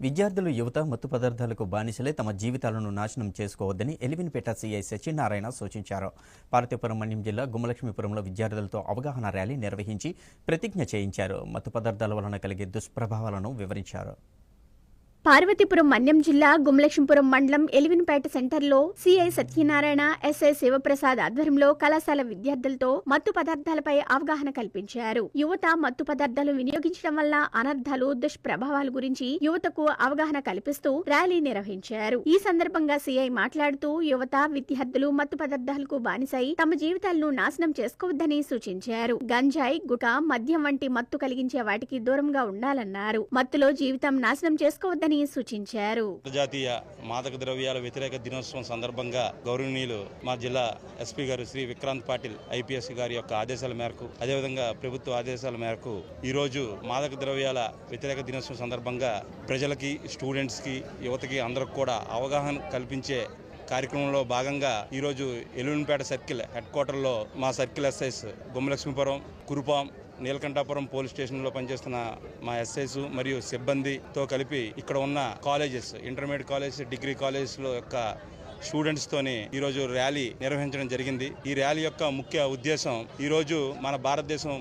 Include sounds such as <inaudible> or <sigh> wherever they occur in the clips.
విద్యార్థులు యువత మత్తు పదార్థాలకు బానిసలే తమ జీవితాలను నాశనం చేసుకోవద్దని ఎలివిన్పేట సీఐ సత్యనారాయణ సూచించారు. పార్వతీపురం మండ్యం జిల్లా గుమ్మలక్ష్మీపురంలో విద్యార్థులతో అవగాహన ర్యాలీ నిర్వహించి ప్రతిజ్ఞ చేయించారు. మత్తు పదార్థాల వలన కలిగే దుష్ప్రభావాలను వివరించారు. పార్వతీపురం మన్యం జిల్లా గుమలక్ష్మీపురం మండలం ఎలివిన్పేట సెంటర్లో సిఐ సత్యనారాయణ ఎస్ఐ శివప్రసాద్ ఆధ్వర్యంలో కళాశాల విద్యార్థులతో మత్తు పదార్థాలపై అవగాహన కల్పించారు. యువత మత్తు పదార్థాలు వినియోగించడం వల్ల అనర్థాలు దుష్ప్రభావాల గురించి యువతకు అవగాహన కల్పిస్తూ ర్యాలీ నిర్వహించారు. ఈ సందర్భంగా సిఐ మాట్లాడుతూ యువత విద్యార్థులు మత్తు పదార్థాలకు బానిసై తమ జీవితాలను నాశనం చేసుకోవద్దని సూచించారు. గంజాయి గుట మద్యం వంటి మత్తు కలిగించే వాటికి దూరంగా ఉండాలన్నారు. మత్తులో జీవితం నాశనం చేసుకోవద్దని సూచించారు. అంతర్జాతీయ మాదక ద్రవ్యాల వ్యతిరేక దినోత్సవం సందర్భంగా గౌరవనీయులు మా జిల్లా ఎస్పీ గారు శ్రీ విక్రాంత్ పాటిల్ ఐపీఎస్ గారి యొక్క ఆదేశాల మేరకు అదేవిధంగా ప్రభుత్వ ఆదేశాల మేరకు ఈరోజు మాదక ద్రవ్యాల వ్యతిరేక దినోత్సవం సందర్భంగా ప్రజలకి స్టూడెంట్స్కి యువతకి అందరికి కూడా అవగాహన కల్పించే కార్యక్రమంలో భాగంగా ఈరోజు ఎలుగునిపేట సర్కిల్ హెడ్ క్వార్టర్లో మా circle SIs Gummalakshmipuram Kurupam Neelakantapuram police స్టేషన్లో పనిచేస్తున్న మా ఎస్ఐస్ మరియు సిబ్బందితో కలిపి ఇక్కడ ఉన్న కాలేజెస్ ఇంటర్మీడియట్ కాలేజ్ డిగ్రీ కాలేజెస్లో యొక్క స్టూడెంట్స్తోని ఈరోజు ర్యాలీ నిర్వహించడం జరిగింది. ఈ ర్యాలీ యొక్క ముఖ్య ఉద్దేశం ఈరోజు మన భారతదేశం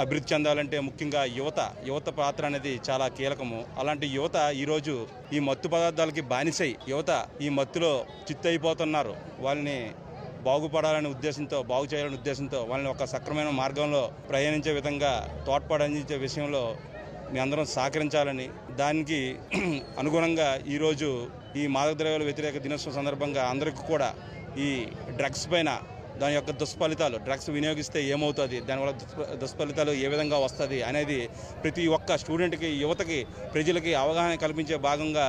అభివృద్ధి చెందాలంటే ముఖ్యంగా యువత యువత పాత్ర అనేది చాలా కీలకము. అలాంటి యువత ఈరోజు ఈ మత్తు పదార్థాలకి బానిసై యువత ఈ మత్తులో చిత్తయిపోతున్నారు వాళ్ళని బాగుపడాలనే ఉద్దేశంతో బాగు చేయాలనే ఉద్దేశంతో వాళ్ళని ఒక సక్రమైన మార్గంలో ప్రయాణించే విధంగా తోడ్పాటు అందించే విషయంలో మీ అందరం సహకరించాలని దానికి <clears throat> అనుగుణంగా ఈరోజు ఈ మాదక ద్రవ్యాల వ్యతిరేక దినోత్సవం సందర్భంగా అందరికీ కూడా ఈ డ్రగ్స్ పైన దాని యొక్క దుష్ఫలితాలు డ్రగ్స్ వినియోగిస్తే ఏమవుతుంది దానివల్ల దుష్ఫలితాలు ఏ విధంగా వస్తుంది అనేది ప్రతి ఒక్క స్టూడెంట్కి యువతకి ప్రజలకి అవగాహన కల్పించే భాగంగా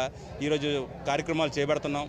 ఈరోజు కార్యక్రమాలు చేపడుతున్నాం.